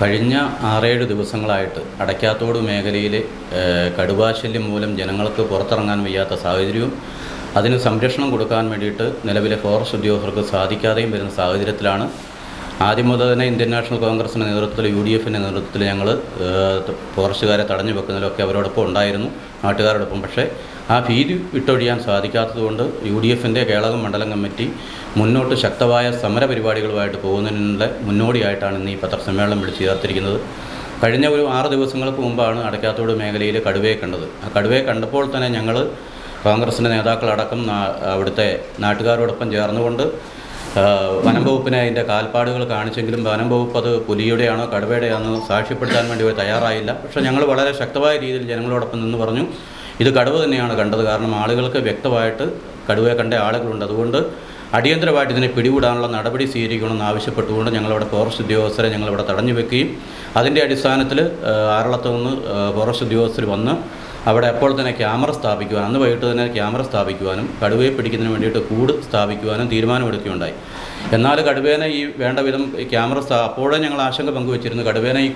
കഴിഞ്ഞ ആറേഴ് ദിവസങ്ങളായിട്ട് അടയ്ക്കാത്തോട് മേഖലയിലെ കടുവാശല്യം മൂലം ജനങ്ങൾക്ക് പുറത്തിറങ്ങാൻ വയ്യാത്ത സാഹചര്യവും അതിന് സംരക്ഷണം കൊടുക്കാൻ വേണ്ടിയിട്ട് നിലവിലെ ഫോറസ്റ്റ് ഉദ്യോഗസ്ഥർക്ക് സാധിക്കാതെയും വരുന്ന സാഹചര്യത്തിലാണ്. ആദ്യം മുതൽ തന്നെ ഇന്ത്യൻ നാഷണൽ കോൺഗ്രസിന്റെ നേതൃത്വത്തിൽ യു ഡി എഫിന്റെ നേതൃത്വത്തിൽ ഞങ്ങൾ ഫോറസ്റ്റുകാരെ തടഞ്ഞു വെക്കുന്നതിലൊക്കെ അവരോടൊപ്പം ഉണ്ടായിരുന്നു നാട്ടുകാരോടൊപ്പം. പക്ഷേ ആ ഭീതി വിട്ടൊഴിയാൻ സാധിക്കാത്തതുകൊണ്ട് യു ഡി എഫിന്റെ കേളകം മണ്ഡലം കമ്മിറ്റി മുന്നോട്ട് ശക്തമായ സമര പരിപാടികളുമായിട്ട് പോകുന്നതിനുള്ള മുന്നോടിയായിട്ടാണ് ഇന്ന് ഈ പത്രസമ്മേളനം വിളിച്ചു ചേർത്തിരിക്കുന്നത്. കഴിഞ്ഞ ഒരു ആറ് ദിവസങ്ങൾക്ക് മുമ്പാണ് അടയ്ക്കാത്തോട് മേഖലയിൽ കടുവയെ കണ്ടത്. ആ കടുവയെ കണ്ടപ്പോൾ തന്നെ ഞങ്ങൾ കോൺഗ്രസിന്റെ നേതാക്കളടക്കം അവിടുത്തെ നാട്ടുകാരോടൊപ്പം ചേർന്നുകൊണ്ട് വനം വകുപ്പിനെ അതിന്റെ കാൽപ്പാടുകൾ കാണിച്ചെങ്കിലും വനം വകുപ്പ് അത് പുലിയുടെയാണോ കടുവയുടെയാണോ സാക്ഷ്യപ്പെടുത്താൻ വേണ്ടി അവർ തയ്യാറായില്ല. പക്ഷേ ഞങ്ങൾ വളരെ ശക്തമായ രീതിയിൽ ജനങ്ങളോടൊപ്പം നിന്ന് പറഞ്ഞു ഇത് കടുവ തന്നെയാണ് കണ്ടത്. കാരണം ആളുകൾക്ക് വ്യക്തമായിട്ട് കടുവയെ കണ്ട ആളുകളുണ്ട്. അതുകൊണ്ട് അടിയന്തരമായിട്ട് ഇതിനെ പിടികൂടാനുള്ള നടപടി സ്വീകരിക്കണമെന്ന് ആവശ്യപ്പെട്ടുകൊണ്ട് ഞങ്ങളവിടെ ഫോറസ്റ്റ് ഉദ്യോഗസ്ഥരെ ഞങ്ങളിവിടെ തടഞ്ഞു വെക്കുകയും അതിന്റെ അടിസ്ഥാനത്തിൽ ആറളത്തു നിന്ന് ഫോറസ്റ്റ് ഉദ്യോഗസ്ഥർ വന്ന് അവിടെ അപ്പോൾ തന്നെ ക്യാമറ സ്ഥാപിക്കുവാൻ അന്ന് വൈകിട്ട് തന്നെ ക്യാമറ സ്ഥാപിക്കുവാനും കടുവയെ പിടിക്കുന്നതിന് വേണ്ടിയിട്ട് കൂട് സ്ഥാപിക്കുവാനും തീരുമാനമെടുക്കുകയുണ്ടായി. എന്നാൽ കടുവേനെ ഈ വേണ്ട വിധം ക്യാമറ സ്ഥാ അപ്പോഴേ ഞങ്ങൾ ആശങ്ക പങ്കുവച്ചിരുന്നു. കടുവേനെ ഈ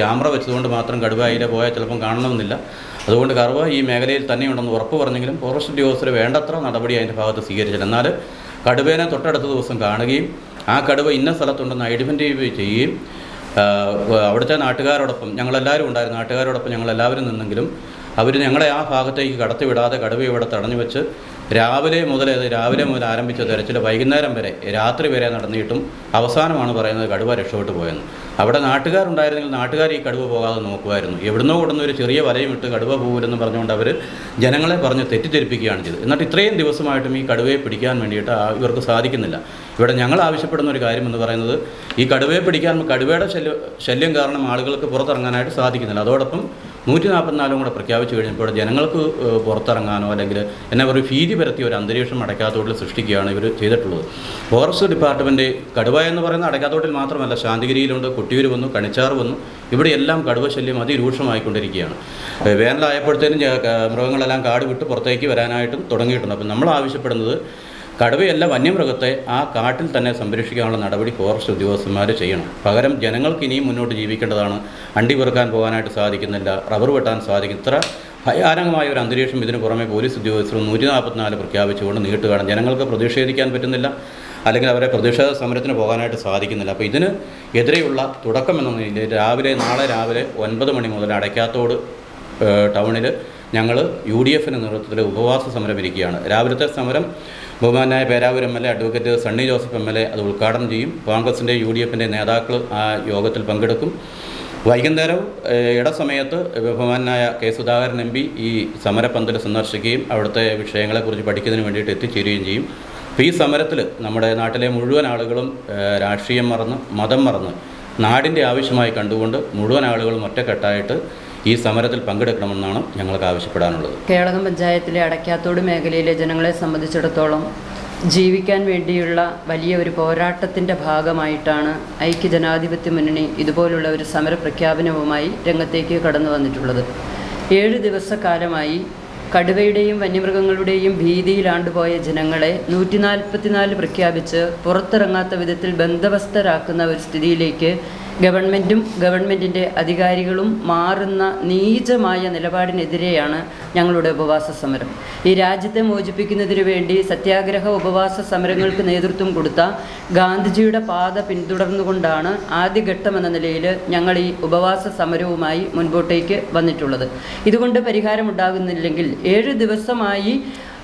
ക്യാമറ വെച്ചതുകൊണ്ട് മാത്രം കടുവ അതിലെ പോയാൽ ചിലപ്പം കാണണമെന്നില്ല. അതുകൊണ്ട് കറുവ ഈ മേഖലയിൽ തന്നെയുണ്ടെന്ന് ഉറപ്പ് പറഞ്ഞെങ്കിലും ഫോറസ്റ്റ് ഉദ്യോഗസ്ഥർ വേണ്ടത്ര നടപടി അതിന്റെ ഭാഗത്ത് സ്വീകരിച്ചില്ല. എന്നാൽ കടുവേനെ തൊട്ടടുത്ത ദിവസം കാണുകയും ആ കടുവ ഇന്ന സ്ഥലത്തുണ്ടെന്ന് ഐഡന്റിഫൈ ചെയ്യുകയും അവിടുത്തെ നാട്ടുകാരോടൊപ്പം ഞങ്ങളെല്ലാവരും ഉണ്ടായിരുന്നു. നാട്ടുകാരോടൊപ്പം ഞങ്ങളെല്ലാവരും നിന്നെങ്കിലും അവർ ഞങ്ങളെ ആ ഭാഗത്തേക്ക് കടത്തിവിടാതെ കടുവ ഇവിടെ തടഞ്ഞു വെച്ച് രാവിലെ മുതൽ രാവിലെ മുതൽ ആരംഭിച്ച തെരച്ചിൽ വൈകുന്നേരം വരെ രാത്രി വരെ നടന്നിട്ടും അവസാനമാണ് പറയുന്നത് കടുവ രക്ഷപ്പെട്ടു പോയെന്ന്. അവിടെ നാട്ടുകാരുണ്ടായിരുന്നെങ്കിൽ നാട്ടുകാർ ഈ കടുവ പോകാതെ നോക്കുമായിരുന്നു. എവിടുന്നോ കൊടുന്ന ഒരു ചെറിയ വലയും ഇട്ട് കടുവ പോകില്ലെന്ന് പറഞ്ഞുകൊണ്ട് അവർ ജനങ്ങളെ പറഞ്ഞ് തെറ്റിദ്ധരിപ്പിക്കുകയാണ് ചെയ്തത്. എന്നിട്ട് ഇത്രയും ദിവസമായിട്ടും ഈ കടുവയെ പിടിക്കാൻ വേണ്ടിയിട്ട് ഇവർക്ക് സാധിക്കുന്നില്ല. ഇവിടെ ഞങ്ങൾ ആവശ്യപ്പെടുന്ന ഒരു കാര്യം എന്ന് പറയുന്നത് ഈ കടുവയെ പിടിക്കാൻ കടുവയുടെ ശല്യം കാരണം ആളുകൾക്ക് പുറത്തിറങ്ങാനായിട്ട് സാധിക്കുന്നില്ല. അതോടൊപ്പം നൂറ്റി നാൽപ്പത്തിനാലും കൂടെ പ്രഖ്യാപിച്ചു കഴിഞ്ഞപ്പോൾ ജനങ്ങൾക്ക് പുറത്തിറങ്ങാനോ അല്ലെങ്കിൽ എന്നെ ഒരു ഭീതി പരത്തിയ ഒരു അന്തരീക്ഷം അടയ്ക്കാത്തോട്ടിൽ സൃഷ്ടിക്കുകയാണ് ഇവർ ചെയ്തിട്ടുള്ളത്. ഫോറസ്റ്റ് ഡിപ്പാർട്ട്മെന്റ് കടുവ എന്ന് പറയുന്ന അടയ്ക്കാത്തോട്ടിൽ മാത്രമല്ല ശാന്തിഗിരിയിലുണ്ട് കൊട്ടിയൂർ വന്നു കണിച്ചാർ വന്നു ഇവിടെയെല്ലാം കടുവ ശല്യം അതിരൂക്ഷമായിക്കൊണ്ടിരിക്കുകയാണ്. വേനലായപ്പോഴത്തേനും മൃഗങ്ങളെല്ലാം കാട് വിട്ട് പുറത്തേക്ക് വരാനായിട്ടും തുടങ്ങിയിട്ടുണ്ട്. അപ്പം നമ്മൾ ആവശ്യപ്പെടുന്നത് കടുവയല്ല വന്യമൃഗത്തെ ആ കാട്ടിൽ തന്നെ സംരക്ഷിക്കാനുള്ള നടപടി ഫോറസ്റ്റ് ഉദ്യോഗസ്ഥന്മാർ ചെയ്യണം. പകരം ജനങ്ങൾക്ക് ഇനിയും മുന്നോട്ട് ജീവിക്കേണ്ടതാണ്. അണ്ടി പെറുക്കാൻ പോകാനായിട്ട് സാധിക്കുന്നില്ല. റബ്ബർ വെട്ടാൻ സാധിക്കും. ഇത്ര ഭയാനകമായ ഒരു അന്തരീക്ഷം ഇതിന് പുറമെ പോലീസ് ഉദ്യോഗസ്ഥരും നൂറ്റി നാൽപ്പത്തിനാല് പ്രഖ്യാപിച്ചുകൊണ്ട് നീട്ടുകയാണ് ജനങ്ങൾക്ക് പ്രതിഷേധിക്കാൻ പറ്റുന്നില്ല. അല്ലെങ്കിൽ അവരെ പ്രതിഷേധ സമരത്തിന് പോകാനായിട്ട് സാധിക്കുന്നില്ല. അപ്പോൾ ഇതിന് എതിരെയുള്ള തുടക്കം എന്ന നിലയിൽ രാവിലെ നാളെ രാവിലെ ഒൻപത് മണി മുതൽ അടയ്ക്കാത്തോട് ടൗണിൽ ഞങ്ങൾ യു ഡി എഫിന്റെ നേതൃത്വത്തിൽ ഉപവാസ സമരം ഇരിക്കുകയാണ്. രാവിലത്തെ സമരം ബഹുമാനായ Peravoor M L A advocate Sunny Joseph M L A അത് ഉദ്ഘാടനം ചെയ്യും. കോൺഗ്രസിന്റെ യു ഡി എഫിന്റെ നേതാക്കൾ ആ യോഗത്തിൽ പങ്കെടുക്കും. വൈകുന്നേരം ഇടസമയത്ത് ബഹുമാനായ കെ സുധാകരൻ എം പി ഈ സമരപന്തൽ സന്ദർശിക്കുകയും അവിടുത്തെ വിഷയങ്ങളെക്കുറിച്ച് പഠിക്കുന്നതിന് വേണ്ടിയിട്ട് എത്തിച്ചേരുകയും ചെയ്യും. അപ്പോൾ ഈ സമരത്തിൽ നമ്മുടെ നാട്ടിലെ മുഴുവൻ ആളുകളും രാഷ്ട്രീയം മറന്ന് മതം മറന്ന് നാടിന്റെ ആവശ്യമായി കണ്ടുകൊണ്ട് മുഴുവൻ ആളുകളും ഒറ്റക്കെട്ടായിട്ട് ഈ സമരത്തിൽ പങ്കെടുക്കണമെന്നാണ് ഞങ്ങൾക്ക് ആവശ്യപ്പെടാനുള്ളത്. കേളകം പഞ്ചായത്തിലെ അടയ്ക്കാത്തോട് മേഖലയിലെ ജനങ്ങളെ സംബന്ധിച്ചിടത്തോളം ജീവിക്കാൻ വേണ്ടിയുള്ള വലിയ ഒരു പോരാട്ടത്തിന്റെ ഭാഗമായിട്ടാണ് ഐക്യജനാധിപത്യ മുന്നണി ഇതുപോലുള്ള ഒരു സമരപ്രഖ്യാപനവുമായി രംഗത്തേക്ക് കടന്നു വന്നിട്ടുള്ളത്. ഏഴ് ദിവസക്കാലമായി കടുവയുടെയും വന്യമൃഗങ്ങളുടെയും ഭീതിയിലാണ്ടുപോയ ജനങ്ങളെ നൂറ്റി നാൽപ്പത്തിനാല് പ്രഖ്യാപിച്ച് പുറത്തിറങ്ങാത്ത വിധത്തിൽ ബന്ധവസ്ഥരാക്കുന്ന ഒരു സ്ഥിതിയിലേക്ക് ഗവൺമെന്റും ഗവൺമെന്റിന്റെ അധികാരികളും മാറുന്ന നീചമായ നിലപാടിനെതിരെയാണ് ഞങ്ങളുടെ ഉപവാസ സമരം. ഈ രാജ്യത്തെ മോചിപ്പിക്കുന്നതിന് വേണ്ടി സത്യാഗ്രഹ ഉപവാസ സമരങ്ങൾക്ക് നേതൃത്വം കൊടുത്ത ഗാന്ധിജിയുടെ പാത പിന്തുടർന്നുകൊണ്ടാണ് ആദ്യഘട്ടം എന്ന നിലയിൽ ഞങ്ങൾ ഈ ഉപവാസ സമരവുമായി മുൻപോട്ടേക്ക് വന്നിട്ടുള്ളത്. ഇതുകൊണ്ട് പരിഹാരമുണ്ടാകുന്നില്ലെങ്കിൽ ഏഴ് ദിവസമായി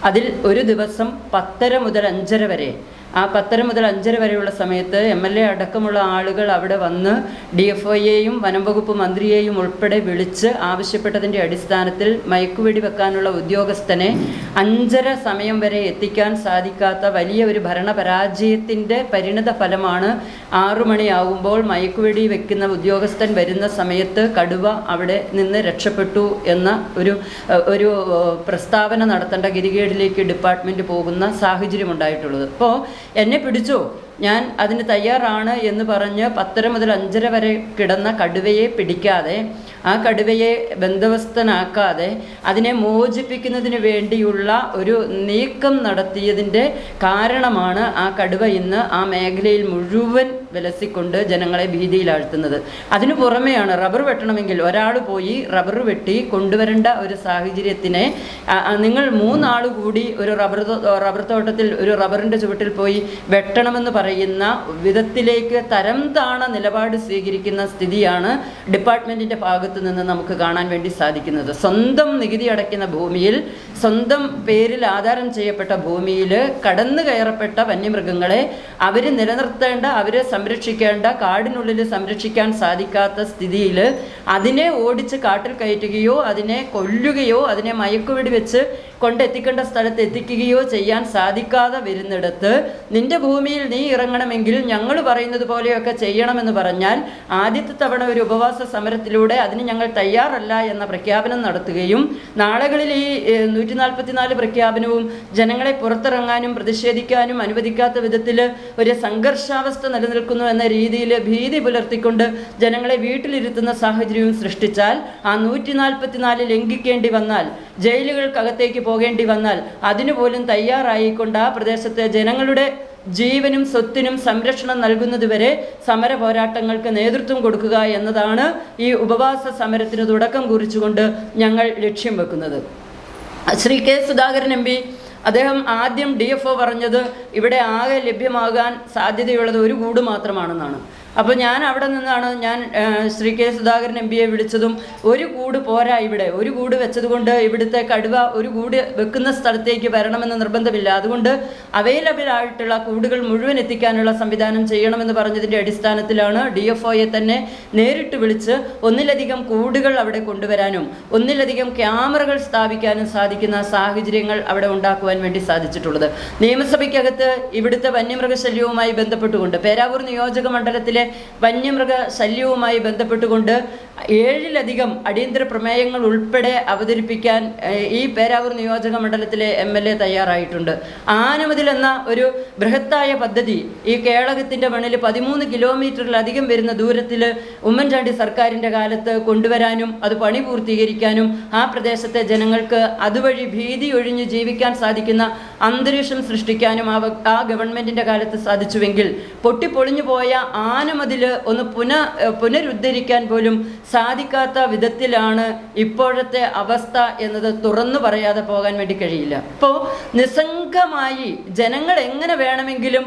അതിൽ ഒരു ദിവസം പത്തര മുതൽ അഞ്ചര വരെ ആ പത്തര മുതൽ അഞ്ചര വരെയുള്ള സമയത്ത് എം എൽ എ അടക്കമുള്ള ആളുകൾ അവിടെ വന്ന് ഡി എഫ് ഐയെയും വനം വകുപ്പ് മന്ത്രിയെയും ഉൾപ്പെടെ വിളിച്ച് ആവശ്യപ്പെട്ടതിന്റെ അടിസ്ഥാനത്തിൽ മയക്കുവെടി വെക്കാനുള്ള ഉദ്യോഗസ്ഥനെ അഞ്ചര സമയം വരെ എത്തിക്കാൻ സാധിക്കാത്ത വലിയ ഒരു ഭരണപരാജയത്തിന്റെ പരിണിത ഫലമാണ് ആറു മണിയാകുമ്പോൾ മയക്കുവെടി വെക്കുന്ന ഉദ്യോഗസ്ഥൻ വരുന്ന സമയത്ത് കടുവ അവിടെ നിന്ന് രക്ഷപ്പെട്ടു എന്ന ഒരു ഒരു പ്രസ്താവന നടത്തേണ്ട ഗതികേടിലേക്ക് ഡിപ്പാർട്ട്മെന്റ് പോകുന്ന സാഹചര്യം ഉണ്ടായിട്ടുള്ളത് അപ്പോൾ എന്നെ പിടിച്ചോ? ഞാൻ അതിന് തയ്യാറാണ് എന്ന് പറഞ്ഞ് പത്തര മുതൽ അഞ്ചര വരെ കിടന്ന കടുവയെ പിടിക്കാതെ ആ കടുവയെ ബന്ധവസ്ഥനാക്കാതെ അതിനെ മോചിപ്പിക്കുന്നതിന് വേണ്ടിയുള്ള ഒരു നീക്കം നടത്തിയതിന്റെ കാരണമാണ് ആ കടുവ ഇന്ന് ആ മേഖലയിൽ മുഴുവൻ വിലസിക്കൊണ്ട് ജനങ്ങളെ ഭീതിയിലാഴ്ത്തുന്നത്. അതിനു പുറമെയാണ് റബ്ബർ വെട്ടണമെങ്കിൽ ഒരാൾ പോയി റബ്ബർ വെട്ടി കൊണ്ടുവരേണ്ട ഒരു സാഹചര്യത്തിനെ നിങ്ങൾ മൂന്നാൾ കൂടി ഒരു റബ്ബർ റബ്ബർ തോട്ടത്തിൽ ഒരു റബ്ബറിന്റെ ചുവട്ടിൽ പോയി വെട്ടണമെന്ന് പറയുന്ന വിധത്തിലേക്ക് തരം താണ നിലപാട് സ്വീകരിക്കുന്ന സ്ഥിതിയാണ് ഡിപ്പാർട്ട്മെന്റിന്റെ ഭാഗത്തു നിന്ന് നമുക്ക് കാണാൻ വേണ്ടി സാധിക്കുന്നത്. സ്വന്തം നികുതി അടയ്ക്കുന്ന ഭൂമിയിൽ സ്വന്തം പേരിൽ ആധാരം ചെയ്യപ്പെട്ട ഭൂമിയിൽ കടന്നു കയറപ്പെട്ട വന്യമൃഗങ്ങളെ അവർ നിലനിർത്തേണ്ട അവരെ സംരക്ഷിക്കേണ്ട കാടിനുള്ളിൽ സംരക്ഷിക്കാൻ സാധിക്കാത്ത സ്ഥിതിയിൽ അതിനെ ഓടിച്ച് കാട്ടിൽ കയറ്റുകയോ അതിനെ കൊല്ലുകയോ അതിനെ മയക്കുവെടി വെച്ച് കൊണ്ടെത്തിക്കേണ്ട സ്ഥലത്ത് എത്തിക്കുകയോ ചെയ്യാൻ സാധിക്കാതെ വരുന്നിടത്ത് നിന്റെ ഭൂമിയിൽ നീ ഇറങ്ങണമെങ്കിൽ ഞങ്ങൾ പറയുന്നത് പോലെയൊക്കെ ചെയ്യണമെന്ന് പറഞ്ഞാൽ ആദ്യത്തെ തവണ ഒരു ഉപവാസ സമരത്തിലൂടെ അതിന് ഞങ്ങൾ തയ്യാറല്ല എന്ന പ്രഖ്യാപനം നടത്തുകയും നാളുകളിൽ ഈ നൂറ്റി നാൽപ്പത്തിനാല് പ്രഖ്യാപനവും ജനങ്ങളെ പുറത്തിറങ്ങാനും പ്രതിഷേധിക്കാനും അനുവദിക്കാത്ത വിധത്തിൽ ഒരു സംഘർഷാവസ്ഥ നിലനിൽക്കുന്നു എന്ന രീതിയിൽ ഭീതി പുലർത്തിക്കൊണ്ട് ജനങ്ങളെ വീട്ടിലിരുത്തുന്ന സാഹചര്യവും സൃഷ്ടിച്ചാൽ ആ നൂറ്റി നാൽപ്പത്തിനാല് ലംഘിക്കേണ്ടി വന്നാൽ ജയിലുകൾക്കകത്തേക്ക് പോകേണ്ടി വന്നാൽ അതിനുപോലും തയ്യാറായിക്കൊണ്ട് ആ പ്രദേശത്തെ ജനങ്ങളുടെ ജീവനും സ്വത്തിനും സംരക്ഷണം നൽകുന്നതുവരെ സമര പോരാട്ടങ്ങൾക്ക് നേതൃത്വം കൊടുക്കുക എന്നതാണ് ഈ ഉപവാസ സമരത്തിന് തുടക്കം കുറിച്ചുകൊണ്ട് ഞങ്ങൾ ലക്ഷ്യം വെക്കുന്നത്. Shri K Sudhakaran M P അദ്ദേഹം ആദ്യം ഡി എഫ് ഒ പറഞ്ഞത് ഇവിടെ ആകെ ലഭ്യമാകാൻ സാധ്യതയുള്ളത് ഒരു കൂട് മാത്രമാണെന്നാണ്. അപ്പോൾ ഞാൻ അവിടെ നിന്നാണ് ഞാൻ ശ്രീ കെ സുധാകരൻ എം പിയെ വിളിച്ചതും ഒരു കൂട് പോരാ ഇവിടെ ഒരു കൂട് വെച്ചതുകൊണ്ട് ഇവിടുത്തെ കടുവ ഒരു കൂട് വെക്കുന്ന സ്ഥലത്തേക്ക് വരണമെന്ന് നിർബന്ധമില്ല. അതുകൊണ്ട് അവൈലബിൾ ആയിട്ടുള്ള കൂടുകൾ മുഴുവൻ എത്തിക്കാനുള്ള സംവിധാനം ചെയ്യണമെന്ന് പറഞ്ഞതിന്റെ അടിസ്ഥാനത്തിലാണ് ഡി എഫ് ഒയെ തന്നെ നേരിട്ട് വിളിച്ച് ഒന്നിലധികം കൂടുകൾ അവിടെ കൊണ്ടുവരാനും ഒന്നിലധികം ക്യാമറകൾ സ്ഥാപിക്കാനും സാധിക്കുന്ന സാഹചര്യങ്ങൾ അവിടെ ഉണ്ടാക്കുവാൻ വേണ്ടി സാധിച്ചിട്ടുള്ളത്. നിയമസഭയ്ക്കകത്ത് ഇവിടുത്തെ വന്യമൃഗശല്യവുമായി ബന്ധപ്പെട്ടുകൊണ്ട് പേരാവൂർ നിയോജക മണ്ഡലത്തിലെ വന്യമൃഗ ശല്യവുമായി ബന്ധപ്പെട്ടുകൊണ്ട് ഏഴിലധികം അടിയന്തര പ്രമേയങ്ങൾ ഉൾപ്പെടെ അവതരിപ്പിക്കാൻ ഈ പേരാവൂർ നിയോജക മണ്ഡലത്തിലെ എം എൽ എ തയ്യാറായിട്ടുണ്ട്. ആനമതിൽ എന്ന ഒരു ബൃഹത്തായ പദ്ധതി ഈ കേളകത്തിന്റെ മണ്ണിൽ പതിമൂന്ന് കിലോമീറ്ററിലധികം വരുന്ന ദൂരത്തിൽ ഉമ്മൻചാണ്ടി സർക്കാരിന്റെ കാലത്ത് കൊണ്ടുവരാനും അത് പണി പൂർത്തീകരിക്കാനും ആ പ്രദേശത്തെ ജനങ്ങൾക്ക് അതുവഴി ഭീതി ഒഴിഞ്ഞ് ജീവിക്കാൻ സാധിക്കുന്ന അന്തരീക്ഷം സൃഷ്ടിക്കാനും ആ ആ ഗവൺമെന്റിന്റെ കാലത്ത് സാധിച്ചുവെങ്കിൽ പൊട്ടിപ്പൊളിഞ്ഞു പോയ ആനമതിൽ ഒന്ന് പുന പുനരുദ്ധരിക്കാൻ പോലും സാധിക്കാത്ത വിധത്തിലാണ് ഇപ്പോഴത്തെ അവസ്ഥ എന്നത് തുറന്നു പറയാതെ പോകാൻ വേണ്ടി കഴിയില്ല. ഇപ്പോൾ നിസ്സംഗമായി ജനങ്ങൾ എങ്ങനെ വേണമെങ്കിലും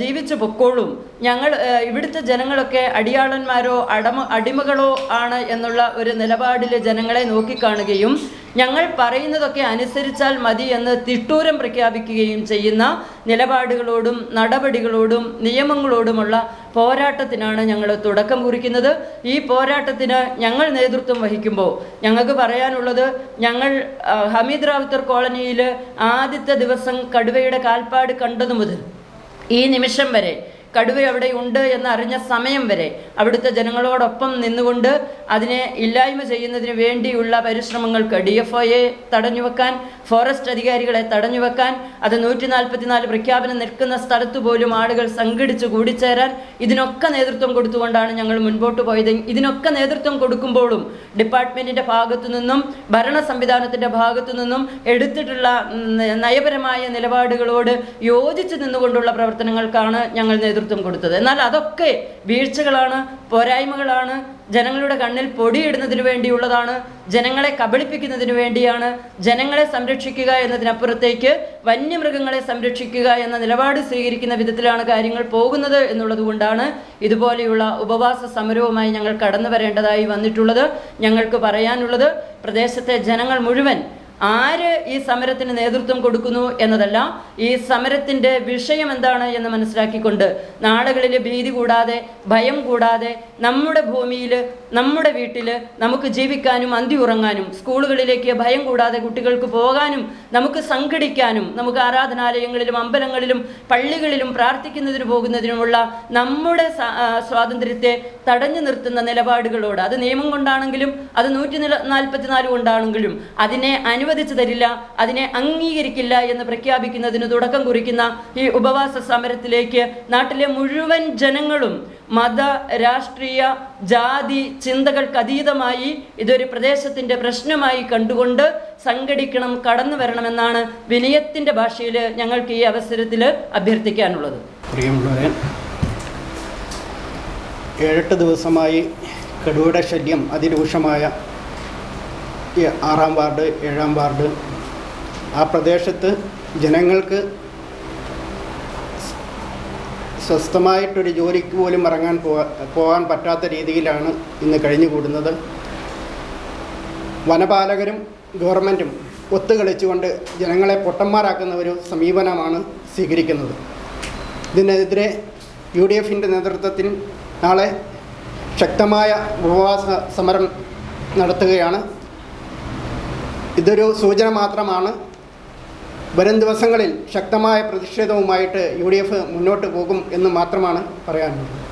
ജീവിച്ചു പൊക്കോളും. ഞങ്ങൾ ഇവിടുത്തെ ജനങ്ങളൊക്കെ അടിയാളന്മാരോ അടമ അടിമകളോ ആണ് എന്നുള്ള ഒരു നിലപാടിൽ ജനങ്ങളെ നോക്കിക്കാണുകയും ഞങ്ങൾ പറയുന്നതൊക്കെ അനുസരിച്ചാൽ മതി എന്ന് തിട്ടൂരം പ്രഖ്യാപിക്കുകയും ചെയ്യുന്ന നിലപാടുകളോടും നടപടികളോടും നിയമങ്ങളോടുമുള്ള പോരാട്ടത്തിനാണ് ഞങ്ങൾ തുടക്കം കുറിക്കുന്നത്. ഈ പോരാട്ടത്തിന് ഞങ്ങൾ നേതൃത്വം വഹിക്കുമ്പോൾ ഞങ്ങൾക്ക് പറയാനുള്ളത് ഞങ്ങൾ ഹമീദ് റാവുത്തർ കോളനിയിൽ ആദ്യത്തെ ദിവസം കടുവയുടെ കാൽപ്പാട് കണ്ടതു മുതൽ ഈ നിമിഷം വരെ കടുവ അവിടെ ഉണ്ട് എന്ന് അറിഞ്ഞ സമയം വരെ അവിടുത്തെ ജനങ്ങളോടൊപ്പം നിന്നുകൊണ്ട് അതിനെ ഇല്ലായ്മ ചെയ്യുന്നതിന് വേണ്ടിയുള്ള പരിശ്രമങ്ങൾക്ക് ഡി എഫ് ഒയെ തടഞ്ഞു വെക്കാൻ ഫോറസ്റ്റ് അധികാരികളെ തടഞ്ഞു വെക്കാൻ അത് നൂറ്റി നാൽപ്പത്തിനാല് പ്രഖ്യാപനം നിൽക്കുന്ന സ്ഥലത്ത് പോലും ആളുകൾ സംഘടിച്ച് കൂടിച്ചേരാൻ ഇതിനൊക്കെ നേതൃത്വം കൊടുത്തുകൊണ്ടാണ് ഞങ്ങൾ മുൻപോട്ട് പോയത്. ഇതിനൊക്കെ നേതൃത്വം കൊടുക്കുമ്പോഴും ഡിപ്പാർട്ട്മെന്റിന്റെ ഭാഗത്തു നിന്നും ഭരണ സംവിധാനത്തിന്റെ ഭാഗത്തു നിന്നും എടുത്തിട്ടുള്ള നയപരമായ നിലപാടുകളോട് യോജിച്ച് നിന്നുകൊണ്ടുള്ള പ്രവർത്തനങ്ങൾക്കാണ് ഞങ്ങൾ നേതൃത്വം കൊടുത്തത്. എന്നാൽ അതൊക്കെ വീഴ്ചകളാണ് പോരായ്മകളാണ്. ജനങ്ങളുടെ കണ്ണിൽ പൊടിയിടുന്നതിനു വേണ്ടിയുള്ളതാണ്. ജനങ്ങളെ കബളിപ്പിക്കുന്നതിനു വേണ്ടിയാണ്. ജനങ്ങളെ സംരക്ഷിക്കുക എന്നതിനപ്പുറത്തേക്ക് വന്യമൃഗങ്ങളെ സംരക്ഷിക്കുക എന്ന നിലപാട് സ്വീകരിക്കുന്ന വിധത്തിലാണ് കാര്യങ്ങൾ പോകുന്നത് എന്നുള്ളതുകൊണ്ടാണ് ഇതുപോലെയുള്ള ഉപവാസ സമരവുമായി ഞങ്ങൾ കടന്നു വരേണ്ടതായി വന്നിട്ടുള്ളത്. ഞങ്ങൾക്ക് പറയാനുള്ളത് പ്രദേശത്തെ ജനങ്ങൾ മുഴുവൻ ആര് ഈ സമരത്തിന് നേതൃത്വം കൊടുക്കുന്നു എന്നതല്ല ഈ സമരത്തിന്റെ വിഷയം എന്താണ് എന്ന് മനസ്സിലാക്കിക്കൊണ്ട് നാളുകളിൽ ഭീതി കൂടാതെ ഭയം കൂടാതെ നമ്മുടെ ഭൂമിയിൽ നമ്മുടെ വീട്ടിൽ നമുക്ക് ജീവിക്കാനും അന്തി ഉറങ്ങാനും സ്കൂളുകളിലേക്ക് ഭയം കൂടാതെ കുട്ടികൾക്ക് പോകാനും നമുക്ക് സംഘടിക്കാനും നമുക്ക് ആരാധനാലയങ്ങളിലും അമ്പലങ്ങളിലും പള്ളികളിലും പ്രാർത്ഥിക്കുന്നതിന് പോകുന്നതിനുമുള്ള നമ്മുടെ സ്വാതന്ത്ര്യത്തെ തടഞ്ഞു നിർത്തുന്ന നിലപാടുകളോട് അത് നിയമം കൊണ്ടാണെങ്കിലും അത് നൂറ്റി നില നാൽപ്പത്തിനാല് കൊണ്ടാണെങ്കിലും അതിനെ അനുവദിച്ചു തരില്ല അതിനെ അംഗീകരിക്കില്ല എന്ന് പ്രഖ്യാപിക്കുന്നതിന് തുടക്കം കുറിക്കുന്ന ഈ ഉപവാസ സമരത്തിലേക്ക് നാട്ടിലെ മുഴുവൻ ജനങ്ങളും മത രാഷ്ട്രീയ ജാതി ചിന്തകൾക്ക് അതീതമായി ഇതൊരു പ്രദേശത്തിന്റെ പ്രശ്നമായി കണ്ടുകൊണ്ട് സംഘടിക്കണം കടന്നു വരണമെന്നാണ് വിനയത്തിന്റെ ഭാഷയിൽ ഞങ്ങൾക്ക് ഈ അവസരത്തിൽ അഭ്യർത്ഥിക്കാനുള്ളത്. ഏഴെട്ട് ദിവസമായി കടുവയുടെ ശല്യം അതിരൂക്ഷമായ ആറാം വാർഡ് ഏഴാം വാർഡ്. ആ പ്രദേശത്ത് ജനങ്ങൾക്ക് സ്വസ്ഥമായിട്ടൊരു ജോലിക്ക് പോലും ഇറങ്ങാൻ പോകാൻ പറ്റാത്ത രീതിയിലാണ് ഇന്ന് കഴിഞ്ഞുകൂടുന്നത്. വനപാലകരും ഗവൺമെന്റും ഒത്തുകളിച്ചുകൊണ്ട് ജനങ്ങളെ പൊട്ടന്മാരാക്കുന്ന ഒരു സമീപനമാണ് സ്വീകരിക്കുന്നത്. ഇതിനെതിരെ യു ഡി എഫിന്റെ നേതൃത്വത്തിൽ നാളെ ശക്തമായ ഉപവാസ സമരം നടത്തുകയാണ് ഇതൊരു സൂചന മാത്രമാണ്. വരും ദിവസങ്ങളിൽ ശക്തമായ പ്രതിഷേധവുമായിട്ട് യു മുന്നോട്ട് പോകും എന്ന് മാത്രമാണ് പറയാനുള്ളത്.